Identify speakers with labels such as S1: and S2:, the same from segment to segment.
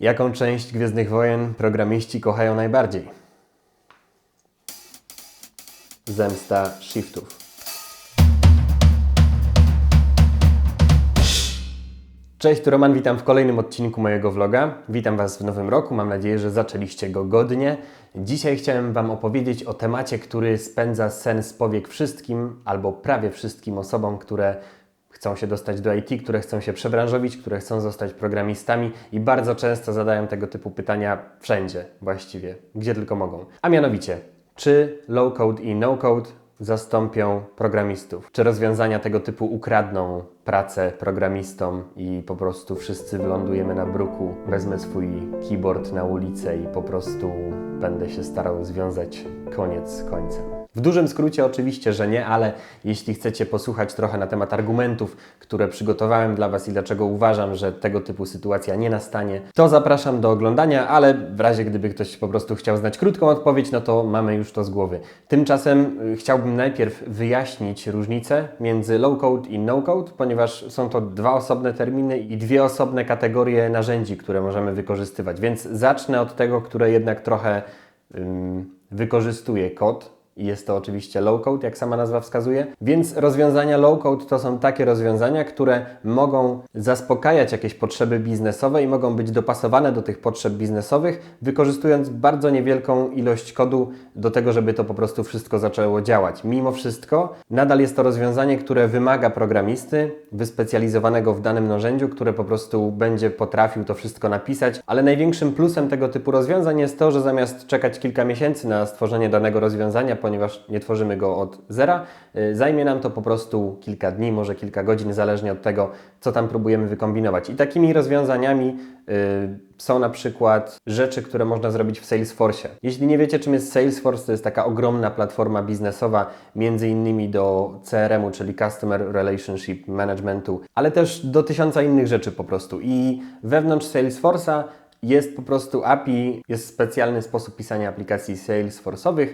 S1: Jaką część Gwiezdnych Wojen programiści kochają najbardziej? Zemsta shiftów. Cześć, tu Roman, witam w kolejnym odcinku mojego vloga. Witam Was w nowym roku, mam nadzieję, że zaczęliście go godnie. Dzisiaj chciałem Wam opowiedzieć o temacie, który spędza sen z powiek wszystkim, albo prawie wszystkim osobom, które chcą się dostać do IT, które chcą się przebranżowić, które chcą zostać programistami i bardzo często zadają tego typu pytania wszędzie właściwie, gdzie tylko mogą. A mianowicie, czy low code i no code zastąpią programistów? Czy rozwiązania tego typu ukradną pracę programistom i po prostu wszyscy wylądujemy na bruku? Wezmę swój keyboard na ulicę i po prostu będę się starał związać koniec z końcem. W dużym skrócie oczywiście, że nie, ale jeśli chcecie posłuchać trochę na temat argumentów, które przygotowałem dla Was i dlaczego uważam, że tego typu sytuacja nie nastanie, to zapraszam do oglądania, ale w razie gdyby ktoś po prostu chciał znać krótką odpowiedź, no to mamy już to z głowy. Tymczasem y, chciałbym najpierw wyjaśnić różnicę między low code i no code, ponieważ są to dwa osobne terminy i dwie osobne kategorie narzędzi, które możemy wykorzystywać. Więc zacznę od tego, które jednak trochę ym, wykorzystuje kod, i jest to oczywiście low code, jak sama nazwa wskazuje. Więc rozwiązania low code to są takie rozwiązania, które mogą zaspokajać jakieś potrzeby biznesowe i mogą być dopasowane do tych potrzeb biznesowych, wykorzystując bardzo niewielką ilość kodu do tego, żeby to po prostu wszystko zaczęło działać. Mimo wszystko, nadal jest to rozwiązanie, które wymaga programisty wyspecjalizowanego w danym narzędziu, które po prostu będzie potrafił to wszystko napisać, ale największym plusem tego typu rozwiązań jest to, że zamiast czekać kilka miesięcy na stworzenie danego rozwiązania, ponieważ nie tworzymy go od zera. Y, Zajmie nam to po prostu kilka dni, może kilka godzin, zależnie od tego, co tam próbujemy wykombinować. I takimi rozwiązaniami y, są na przykład rzeczy, które można zrobić w Salesforce. Jeśli nie wiecie, czym jest Salesforce, to jest taka ogromna platforma biznesowa, między innymi do CRM-u, czyli Customer Relationship Managementu, ale też do tysiąca innych rzeczy po prostu. I wewnątrz Salesforce'a jest po prostu API, jest specjalny sposób pisania aplikacji Salesforce'owych,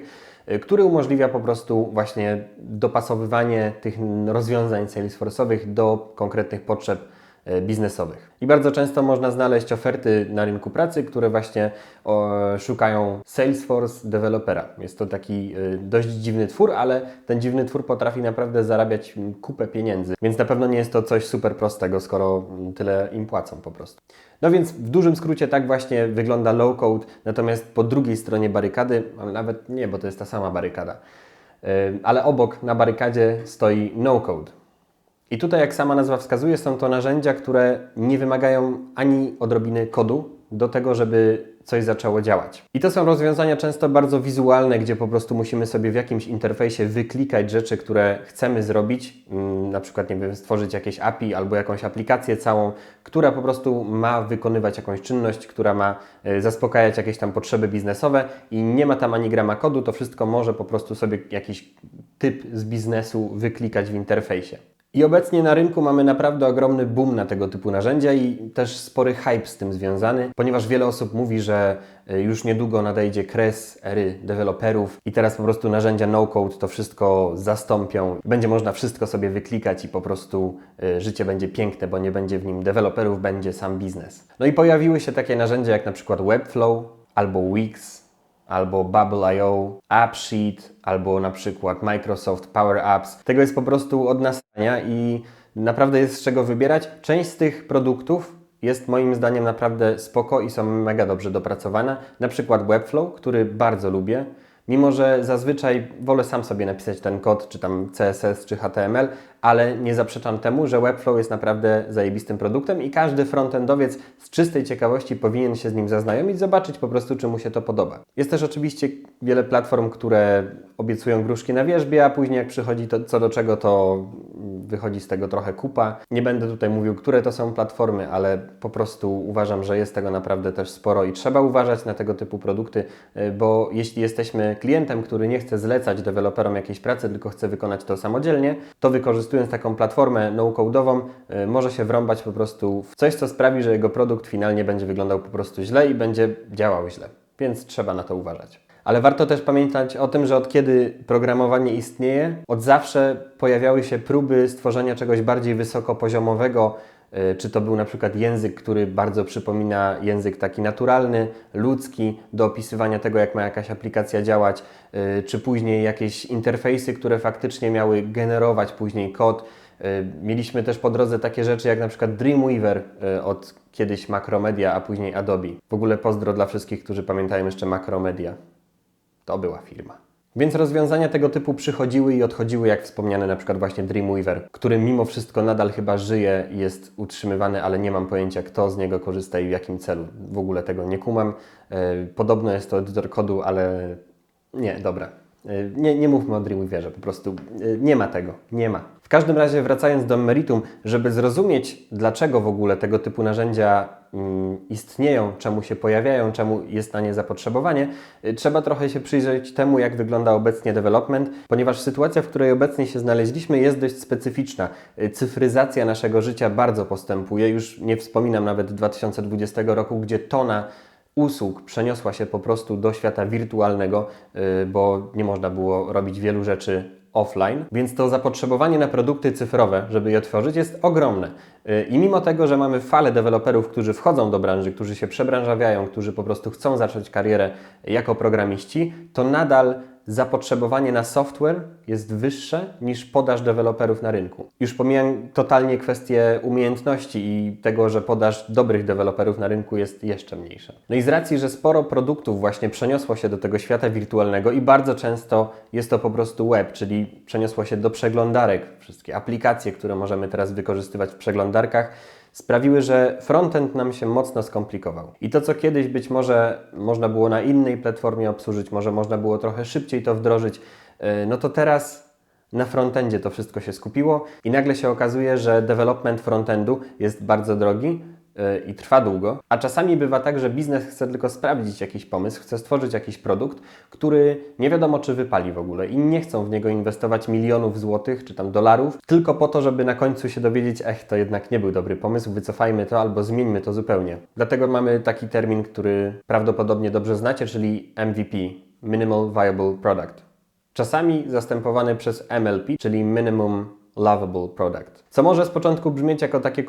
S1: który umożliwia po prostu właśnie dopasowywanie tych rozwiązań Salesforce'owych do konkretnych potrzeb y, biznesowych. I bardzo często można znaleźć oferty na rynku pracy, które właśnie o, szukają Salesforce dewelopera. Jest to taki y, dość dziwny twór, ale ten dziwny twór potrafi naprawdę zarabiać kupę pieniędzy. Więc na pewno nie jest to coś super prostego, skoro tyle im płacą po prostu. No więc w dużym skrócie tak właśnie wygląda low code, natomiast po drugiej stronie barykady, nawet nie, bo to jest ta sama barykada, ale obok na barykadzie stoi no code. I tutaj, jak sama nazwa wskazuje, są to narzędzia, które nie wymagają ani odrobiny kodu do tego, żeby coś zaczęło działać. I to są rozwiązania często bardzo wizualne, gdzie po prostu musimy sobie w jakimś interfejsie wyklikać rzeczy, które chcemy zrobić, mm, na przykład nie wiem, stworzyć jakieś API albo jakąś aplikację całą, która po prostu ma wykonywać jakąś czynność, która ma e, zaspokajać jakieś tam potrzeby biznesowe i nie ma tam ani grama kodu, to wszystko może po prostu sobie jakiś typ z biznesu wyklikać w interfejsie. I obecnie na rynku mamy naprawdę ogromny boom na tego typu narzędzia i też spory hype z tym związany, ponieważ wiele osób mówi, że y, już niedługo nadejdzie kres ery deweloperów i teraz po prostu narzędzia no-code to wszystko zastąpią. Będzie można wszystko sobie wyklikać i po prostu y, życie będzie piękne, bo nie będzie w nim deweloperów, będzie sam biznes. No i pojawiły się takie narzędzia jak na przykład Webflow albo Wix, albo Bubble.io, AppSheet, albo na przykład Microsoft Power Apps. Tego jest po prostu od nastania i naprawdę jest z czego wybierać. Część z tych produktów jest moim zdaniem naprawdę spoko i są mega dobrze dopracowane. Na przykład Webflow, który bardzo lubię. Mimo, że zazwyczaj wolę sam sobie napisać ten kod, czy tam CSS, czy HTML, ale nie zaprzeczam temu, że Webflow jest naprawdę zajebistym produktem i każdy frontendowiec z czystej ciekawości powinien się z nim zaznajomić, zobaczyć po prostu, czy mu się to podoba. Jest też oczywiście wiele platform, które obiecują gruszki na wierzbie, a później jak przychodzi to co do czego, to wychodzi z tego trochę kupa. Nie będę tutaj mówił, które to są platformy, ale po prostu uważam, że jest tego naprawdę też sporo i trzeba uważać na tego typu produkty, y, bo jeśli jesteśmy klientem, który nie chce zlecać deweloperom jakiejś pracy, tylko chce wykonać to samodzielnie, to wykorzystując taką platformę no-code'ową, y, może się wrąbać po prostu w coś, co sprawi, że jego produkt finalnie będzie wyglądał po prostu źle i będzie działał źle. Więc trzeba na to uważać. Ale warto też pamiętać o tym, że od kiedy programowanie istnieje, od zawsze pojawiały się próby stworzenia czegoś bardziej wysokopoziomowego, y, czy to był na przykład język, który bardzo przypomina język taki naturalny, ludzki, do opisywania tego, jak ma jakaś aplikacja działać, y, czy później jakieś interfejsy, które faktycznie miały generować później kod. Y, Mieliśmy też po drodze takie rzeczy jak na przykład Dreamweaver od kiedyś Macromedia, a później Adobe. W ogóle pozdro dla wszystkich, którzy pamiętają jeszcze Macromedia. To była firma. Więc rozwiązania tego typu przychodziły i odchodziły, jak wspomniane na przykład właśnie Dreamweaver, który mimo wszystko nadal chyba żyje jest utrzymywany, ale nie mam pojęcia kto z niego korzysta i w jakim celu. W ogóle tego nie kumam. E, Podobno jest to edytor kodu, ale nie, dobra. E, Nie, nie mówmy o Dreamweaverze, po prostu e, nie ma tego, nie ma. W każdym razie wracając do meritum, żeby zrozumieć dlaczego w ogóle tego typu narzędzia mm, istnieją, czemu się pojawiają, czemu jest na nie zapotrzebowanie, y, trzeba trochę się przyjrzeć temu, jak wygląda obecnie development, ponieważ sytuacja, w której obecnie się znaleźliśmy, jest dość specyficzna. Y, Cyfryzacja naszego życia bardzo postępuje, już nie wspominam nawet 2020 roku, gdzie tona usług przeniosła się po prostu do świata wirtualnego, y, bo nie można było robić wielu rzeczy offline, więc to zapotrzebowanie na produkty cyfrowe, żeby je tworzyć, jest ogromne. Y, I mimo tego, że mamy falę deweloperów, którzy wchodzą do branży, którzy się przebranżawiają, którzy po prostu chcą zacząć karierę jako programiści, to nadal zapotrzebowanie na software jest wyższe niż podaż deweloperów na rynku. Już pomijam totalnie kwestię umiejętności i tego, że podaż dobrych deweloperów na rynku jest jeszcze mniejsza. No i z racji, że sporo produktów właśnie przeniosło się do tego świata wirtualnego i bardzo często jest to po prostu web, czyli przeniosło się do przeglądarek, wszystkie aplikacje, które możemy teraz wykorzystywać w przeglądarkach, sprawiły, że frontend nam się mocno skomplikował. I to, co kiedyś być może można było na innej platformie obsłużyć, może można było trochę szybciej to wdrożyć, yy, no to teraz na frontendzie to wszystko się skupiło i nagle się okazuje, że development frontendu jest bardzo drogi i trwa długo, a czasami bywa tak, że biznes chce tylko sprawdzić jakiś pomysł, chce stworzyć jakiś produkt, który nie wiadomo czy wypali w ogóle i nie chcą w niego inwestować milionów złotych czy tam dolarów, tylko po to, żeby na końcu się dowiedzieć, ech, to jednak nie był dobry pomysł, wycofajmy to albo zmieńmy to zupełnie. Dlatego mamy taki termin, który prawdopodobnie dobrze znacie, czyli MVP, Minimal Viable Product czasami zastępowany przez MLP, czyli Minimum Lovable Product. Co może z początku brzmieć jako takie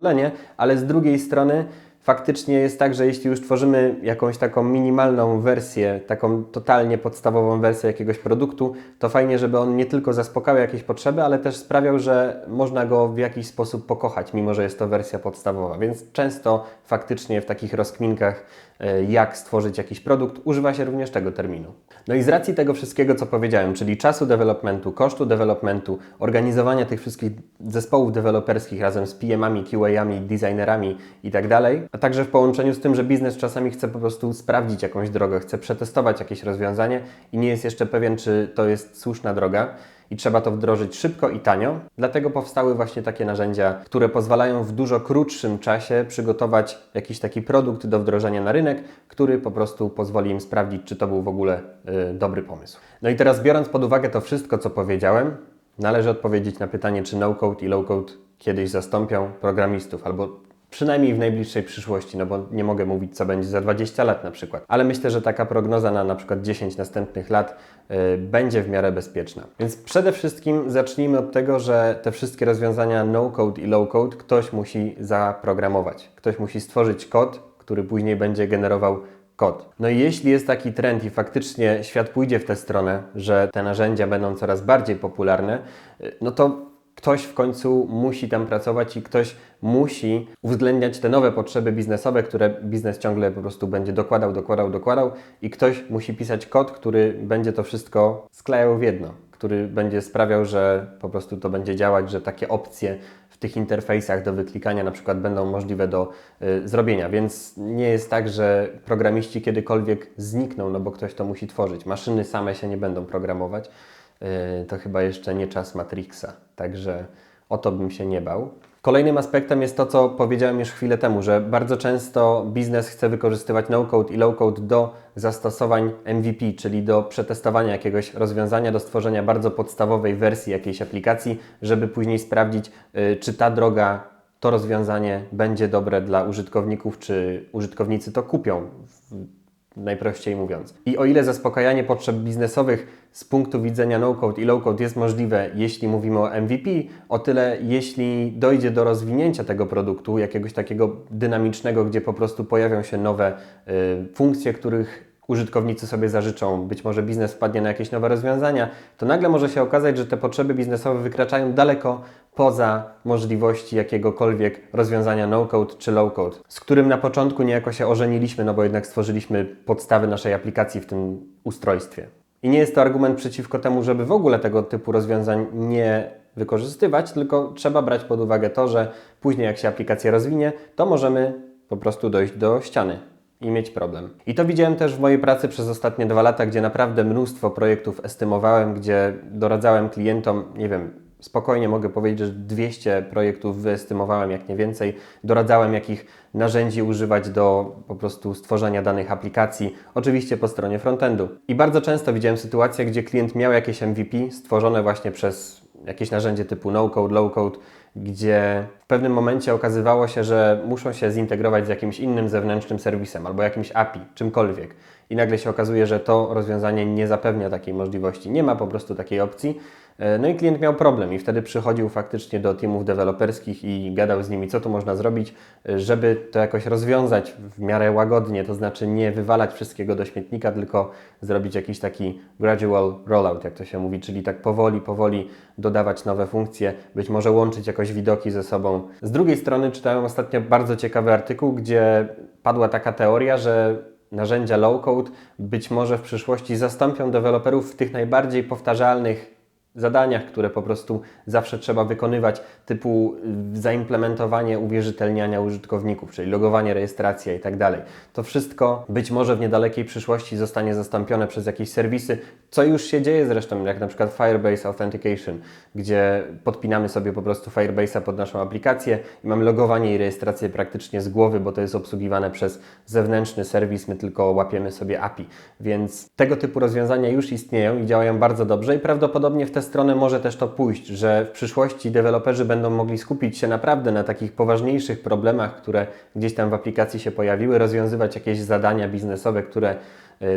S1: korpopierdolenie, ale z drugiej strony faktycznie jest tak, że jeśli już tworzymy jakąś taką minimalną wersję, taką totalnie podstawową wersję jakiegoś produktu, to fajnie, żeby on nie tylko zaspokajał jakieś potrzeby, ale też sprawiał, że można go w jakiś sposób pokochać, mimo że jest to wersja podstawowa. Więc często faktycznie w takich rozkminkach, e, jak stworzyć jakiś produkt, używa się również tego terminu. No i z racji tego wszystkiego, co powiedziałem, czyli czasu developmentu, kosztu developmentu, organizowania tych wszystkich zespołów deweloperskich razem z PM-ami, QA-ami, designerami i tak także w połączeniu z tym, że biznes czasami chce po prostu sprawdzić jakąś drogę, chce przetestować jakieś rozwiązanie i nie jest jeszcze pewien, czy to jest słuszna droga i trzeba to wdrożyć szybko i tanio. Dlatego powstały właśnie takie narzędzia, które pozwalają w dużo krótszym czasie przygotować jakiś taki produkt do wdrożenia na rynek, który po prostu pozwoli im sprawdzić, czy to był w ogóle y, dobry pomysł. No i teraz biorąc pod uwagę to wszystko, co powiedziałem, należy odpowiedzieć na pytanie, czy no-code i low-code kiedyś zastąpią programistów, albo Przynajmniej w najbliższej przyszłości, no bo nie mogę mówić, co będzie za 20 lat na przykład. Ale myślę, że taka prognoza na na przykład 10 następnych lat y, będzie w miarę bezpieczna. Więc przede wszystkim zacznijmy od tego, że te wszystkie rozwiązania no-code i low-code ktoś musi zaprogramować. Ktoś musi stworzyć kod, który później będzie generował kod. No i jeśli jest taki trend i faktycznie świat pójdzie w tę stronę, że te narzędzia będą coraz bardziej popularne, y, no to ktoś w końcu musi tam pracować i ktoś musi uwzględniać te nowe potrzeby biznesowe, które biznes ciągle po prostu będzie dokładał, dokładał, dokładał i ktoś musi pisać kod, który będzie to wszystko sklejał w jedno, który będzie sprawiał, że po prostu to będzie działać, że takie opcje w tych interfejsach do wyklikania na przykład będą możliwe do y, zrobienia, więc nie jest tak, że programiści kiedykolwiek znikną, no bo ktoś to musi tworzyć. Maszyny same się nie będą programować. Yy, to chyba jeszcze nie czas Matrixa, także o to bym się nie bał. Kolejnym aspektem jest to, co powiedziałem już chwilę temu, że bardzo często biznes chce wykorzystywać no-code i low-code do zastosowań MVP, czyli do przetestowania jakiegoś rozwiązania, do stworzenia bardzo podstawowej wersji jakiejś aplikacji, żeby później sprawdzić, yy, czy ta droga, to rozwiązanie będzie dobre dla użytkowników, czy użytkownicy to kupią najprościej mówiąc. I o ile zaspokajanie potrzeb biznesowych z punktu widzenia no-code i low-code jest możliwe, jeśli mówimy o MVP, o tyle jeśli dojdzie do rozwinięcia tego produktu, jakiegoś takiego dynamicznego, gdzie po prostu pojawią się nowe y, funkcje, których użytkownicy sobie zażyczą, być może biznes wpadnie na jakieś nowe rozwiązania, to nagle może się okazać, że te potrzeby biznesowe wykraczają daleko poza możliwości jakiegokolwiek rozwiązania no-code czy low-code, z którym na początku niejako się ożeniliśmy, no bo jednak stworzyliśmy podstawy naszej aplikacji w tym ustrojstwie. I nie jest to argument przeciwko temu, żeby w ogóle tego typu rozwiązań nie wykorzystywać, tylko trzeba brać pod uwagę to, że później jak się aplikacja rozwinie, to możemy po prostu dojść do ściany i mieć problem. I to widziałem też w mojej pracy przez ostatnie dwa lata, gdzie naprawdę mnóstwo projektów estymowałem, gdzie doradzałem klientom, nie wiem, spokojnie mogę powiedzieć, że 200 projektów wyestymowałem, jak nie więcej. Doradzałem, jakich narzędzi używać do po prostu stworzenia danych aplikacji, oczywiście po stronie frontendu. I bardzo często widziałem sytuacje, gdzie klient miał jakieś MVP stworzone właśnie przez jakieś narzędzie typu no-code, low-code, gdzie w pewnym momencie okazywało się, że muszą się zintegrować z jakimś innym zewnętrznym serwisem albo jakimś API, czymkolwiek. I nagle się okazuje, że to rozwiązanie nie zapewnia takiej możliwości. Nie ma po prostu takiej opcji. E, no i klient miał problem i wtedy przychodził faktycznie do teamów deweloperskich i gadał z nimi, co tu można zrobić, e, żeby to jakoś rozwiązać w miarę łagodnie, to znaczy nie wywalać wszystkiego do śmietnika, tylko zrobić jakiś taki gradual rollout, jak to się mówi, czyli tak powoli, powoli dodawać nowe funkcje, być może łączyć jakoś widoki ze sobą. Z drugiej strony czytałem ostatnio bardzo ciekawy artykuł, gdzie padła taka teoria, że narzędzia low-code. Być może w przyszłości zastąpią deweloperów w tych najbardziej powtarzalnych zadaniach, które po prostu zawsze trzeba wykonywać, typu y, zaimplementowanie uwierzytelniania użytkowników, czyli logowanie, rejestracja i tak dalej. To wszystko być może w niedalekiej przyszłości zostanie zastąpione przez jakieś serwisy, co już się dzieje zresztą, jak na przykład Firebase Authentication, gdzie podpinamy sobie po prostu Firebase'a pod naszą aplikację i mamy logowanie i rejestrację praktycznie z głowy, bo to jest obsługiwane przez zewnętrzny serwis, my tylko łapiemy sobie API. Więc tego typu rozwiązania już istnieją i działają bardzo dobrze i prawdopodobnie w te tę stronę może też to pójść, że w przyszłości deweloperzy będą mogli skupić się naprawdę na takich poważniejszych problemach, które gdzieś tam w aplikacji się pojawiły, rozwiązywać jakieś zadania biznesowe, które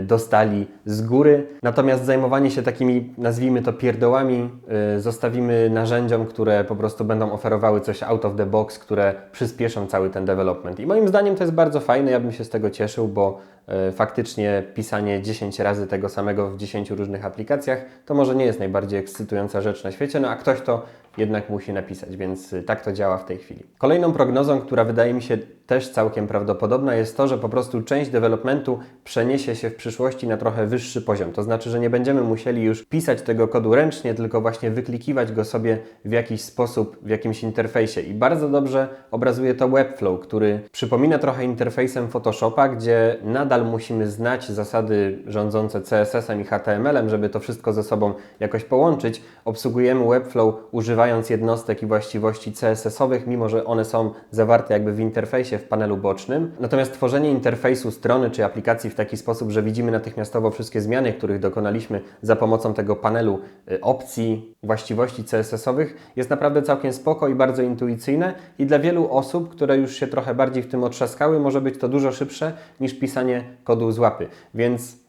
S1: dostali z góry. Natomiast zajmowanie się takimi, nazwijmy to pierdołami, e, zostawimy narzędziom, które po prostu będą oferowały coś out of the box, które przyspieszą cały ten development. I moim zdaniem to jest bardzo fajne, ja bym się z tego cieszył, bo E, faktycznie pisanie 10 razy tego samego w 10 różnych aplikacjach to może nie jest najbardziej ekscytująca rzecz na świecie, no a ktoś to jednak musi napisać, więc y, tak to działa w tej chwili. Kolejną prognozą, która wydaje mi się też całkiem prawdopodobna, jest to, że po prostu część developmentu przeniesie się w przyszłości na trochę wyższy poziom. To znaczy, że nie będziemy musieli już pisać tego kodu ręcznie, tylko właśnie wyklikiwać go sobie w jakiś sposób, w jakimś interfejsie. I bardzo dobrze obrazuje to Webflow, który przypomina trochę interfejsem Photoshopa, gdzie nadal musimy znać zasady rządzące CSS-em i HTML-em, żeby to wszystko ze sobą jakoś połączyć. Obsługujemy Webflow używając używając jednostek i właściwości CSS-owych, mimo że one są zawarte jakby w interfejsie w panelu bocznym. Natomiast tworzenie interfejsu strony czy aplikacji w taki sposób, że widzimy natychmiastowo wszystkie zmiany, których dokonaliśmy za pomocą tego panelu y, opcji, właściwości CSS-owych, jest naprawdę całkiem spoko i bardzo intuicyjne i dla wielu osób, które już się trochę bardziej w tym otrzaskały, może być to dużo szybsze niż pisanie kodu z łapy. Więc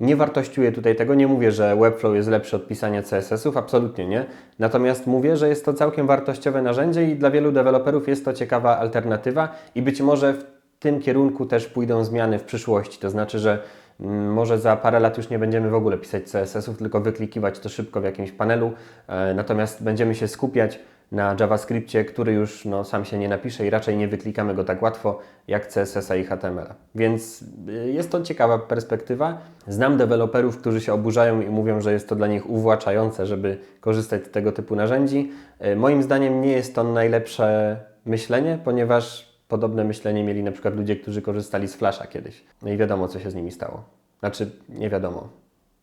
S1: nie wartościuję tutaj tego, nie mówię, że Webflow jest lepszy od pisania CSS-ów, absolutnie nie. Natomiast mówię, że jest to całkiem wartościowe narzędzie i dla wielu deweloperów jest to ciekawa alternatywa i być może w tym kierunku też pójdą zmiany w przyszłości. To znaczy, że mm, może za parę lat już nie będziemy w ogóle pisać CSS-ów, tylko wyklikiwać to szybko w jakimś panelu, e, natomiast będziemy się skupiać na JavaScriptie, który już no, sam się nie napisze i raczej nie wyklikamy go tak łatwo jak CSS-a i HTML-a. Więc y, jest to ciekawa perspektywa. Znam deweloperów, którzy się oburzają i mówią, że jest to dla nich uwłaczające, żeby korzystać z tego typu narzędzi. Y, moim zdaniem nie jest to najlepsze myślenie, ponieważ podobne myślenie mieli na przykład ludzie, którzy korzystali z Flasha kiedyś. No i wiadomo, co się z nimi stało. Znaczy, nie wiadomo,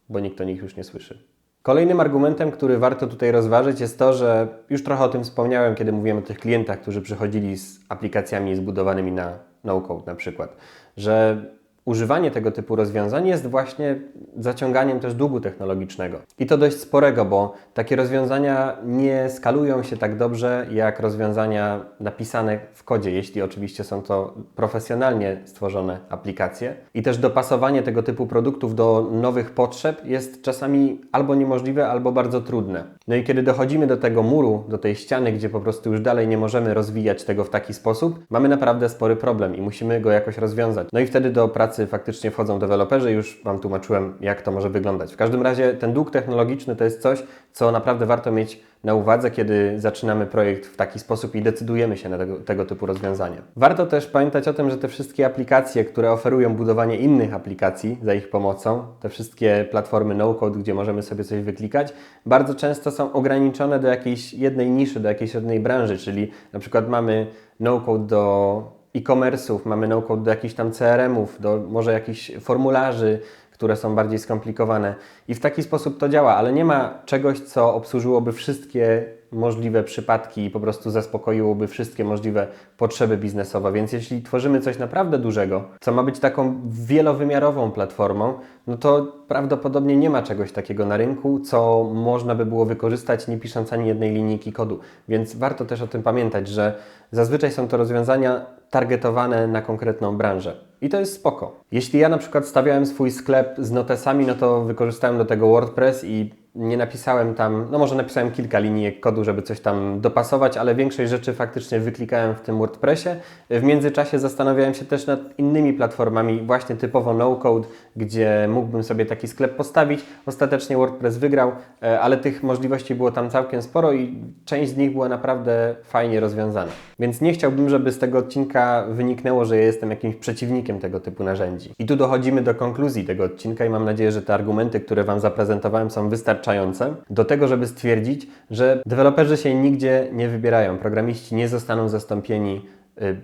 S1: bo nikt o nich już nie słyszy. Kolejnym argumentem, który warto tutaj rozważyć, jest to, że już trochę o tym wspomniałem, kiedy mówiłem o tych klientach, którzy przychodzili z aplikacjami zbudowanymi na no-code na przykład, że używanie tego typu rozwiązań jest właśnie zaciąganiem też długu technologicznego. I to dość sporego, bo takie rozwiązania nie skalują się tak dobrze jak rozwiązania napisane w kodzie, jeśli oczywiście są to profesjonalnie stworzone aplikacje. I też dopasowanie tego typu produktów do nowych potrzeb jest czasami albo niemożliwe, albo bardzo trudne. No i kiedy dochodzimy do tego muru, do tej ściany, gdzie po prostu już dalej nie możemy rozwijać tego w taki sposób, mamy naprawdę spory problem i musimy go jakoś rozwiązać. No i wtedy do pracy faktycznie wchodzą deweloperzy, już Wam tłumaczyłem, jak to może wyglądać. W każdym razie ten dług technologiczny to jest coś, co naprawdę warto mieć na uwadze, kiedy zaczynamy projekt w taki sposób i decydujemy się na tego, tego, typu rozwiązania. Warto też pamiętać o tym, że te wszystkie aplikacje, które oferują budowanie innych aplikacji za ich pomocą, te wszystkie platformy no-code, gdzie możemy sobie coś wyklikać, bardzo często są ograniczone do jakiejś jednej niszy, do jakiejś jednej branży, czyli na przykład mamy no-code do e-commerce'ów, mamy no-code do jakichś tam CRM-ów, do może jakichś formularzy, które są bardziej skomplikowane. I w taki sposób to działa, ale nie ma czegoś, co obsłużyłoby wszystkie możliwe przypadki i po prostu zaspokoiłoby wszystkie możliwe potrzeby biznesowe. Więc jeśli tworzymy coś naprawdę dużego, co ma być taką wielowymiarową platformą, no to prawdopodobnie nie ma czegoś takiego na rynku, co można by było wykorzystać nie pisząc ani jednej linijki kodu. Więc warto też o tym pamiętać, że zazwyczaj są to rozwiązania targetowane na konkretną branżę. I to jest spoko. Jeśli ja na przykład stawiałem swój sklep z notesami, no to wykorzystałem do tego WordPress i nie napisałem tam, no może napisałem kilka linijek kodu, żeby coś tam dopasować, ale większość rzeczy faktycznie wyklikałem w tym WordPressie. W międzyczasie zastanawiałem się też nad innymi platformami, właśnie typowo no-code, gdzie mógłbym sobie taki sklep postawić. Ostatecznie WordPress wygrał, e, ale tych możliwości było tam całkiem sporo i część z nich była naprawdę fajnie rozwiązana. Więc nie chciałbym, żeby z tego odcinka wyniknęło, że ja jestem jakimś przeciwnikiem tego typu narzędzi. I tu dochodzimy do konkluzji tego odcinka i mam nadzieję, że te argumenty, które Wam zaprezentowałem są wystarczające wystarczające do tego, żeby stwierdzić, że deweloperzy się nigdzie nie wybierają, programiści nie zostaną zastąpieni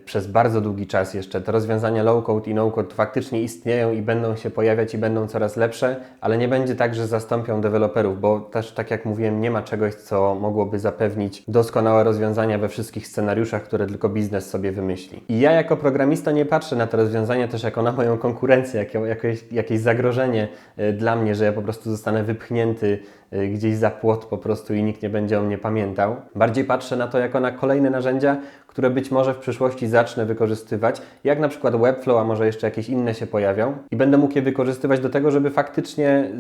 S1: przez bardzo długi czas jeszcze. Te rozwiązania low-code i no-code faktycznie istnieją i będą się pojawiać i będą coraz lepsze, ale nie będzie tak, że zastąpią deweloperów, bo też, tak jak mówiłem, nie ma czegoś, co mogłoby zapewnić doskonałe rozwiązania we wszystkich scenariuszach, które tylko biznes sobie wymyśli. I ja jako programista nie patrzę na te rozwiązania też jako na moją konkurencję, jako jakieś, jakieś zagrożenie y, dla mnie, że ja po prostu zostanę wypchnięty y, gdzieś za płot po prostu i nikt nie będzie o mnie pamiętał. Bardziej patrzę na to jako na kolejne narzędzia, które być może w przyszłości zacznę wykorzystywać, jak na przykład Webflow, a może jeszcze jakieś inne się pojawią i będę mógł je wykorzystywać do tego, żeby faktycznie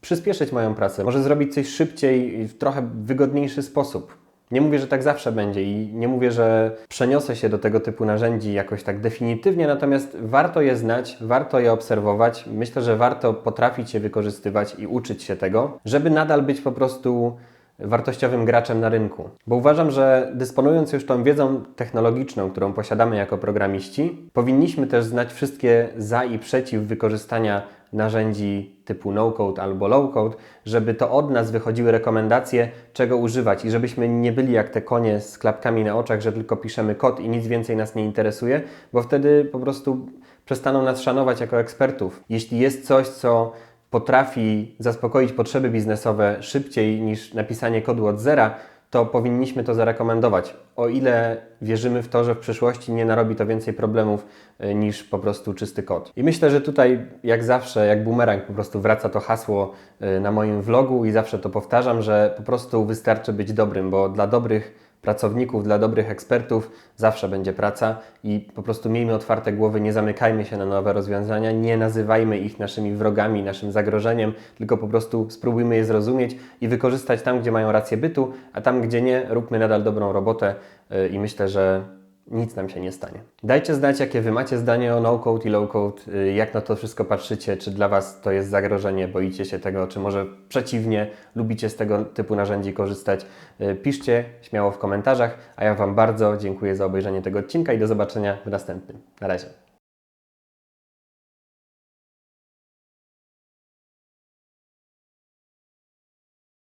S1: przyspieszyć moją pracę. Może zrobić coś szybciej w trochę wygodniejszy sposób. Nie mówię, że tak zawsze będzie i nie mówię, że przeniosę się do tego typu narzędzi jakoś tak definitywnie, natomiast warto je znać, warto je obserwować. Myślę, że warto potrafić je wykorzystywać i uczyć się tego, żeby nadal być po prostu wartościowym graczem na rynku. Bo uważam, że dysponując już tą wiedzą technologiczną, którą posiadamy jako programiści, powinniśmy też znać wszystkie za i przeciw wykorzystania narzędzi typu no-code albo low-code, żeby to od nas wychodziły rekomendacje, czego używać i żebyśmy nie byli jak te konie z klapkami na oczach, że tylko piszemy kod i nic więcej nas nie interesuje, bo wtedy po prostu przestaną nas szanować jako ekspertów. Jeśli jest coś, co potrafi zaspokoić potrzeby biznesowe szybciej niż napisanie kodu od zera, to powinniśmy to zarekomendować. O ile wierzymy w to, że w przyszłości nie narobi to więcej problemów e, niż po prostu czysty kod. I myślę, że tutaj jak zawsze, jak bumerang po prostu wraca to hasło e, na moim vlogu i zawsze to powtarzam, że po prostu wystarczy być dobrym, bo dla dobrych pracowników, dla dobrych ekspertów zawsze będzie praca i po prostu miejmy otwarte głowy, nie zamykajmy się na nowe rozwiązania, nie nazywajmy ich naszymi wrogami, naszym zagrożeniem, tylko po prostu spróbujmy je zrozumieć i wykorzystać tam, gdzie mają rację bytu, a tam, gdzie nie, róbmy nadal dobrą robotę y, i myślę, że nic nam się nie stanie. Dajcie znać, jakie Wy macie zdanie o no-code i low-code, y, jak na to wszystko patrzycie, czy dla Was to jest zagrożenie, boicie się tego, czy może przeciwnie, lubicie z tego typu narzędzi korzystać. Y, piszcie śmiało w komentarzach, a ja Wam bardzo dziękuję za obejrzenie tego odcinka i do zobaczenia w następnym. Na razie.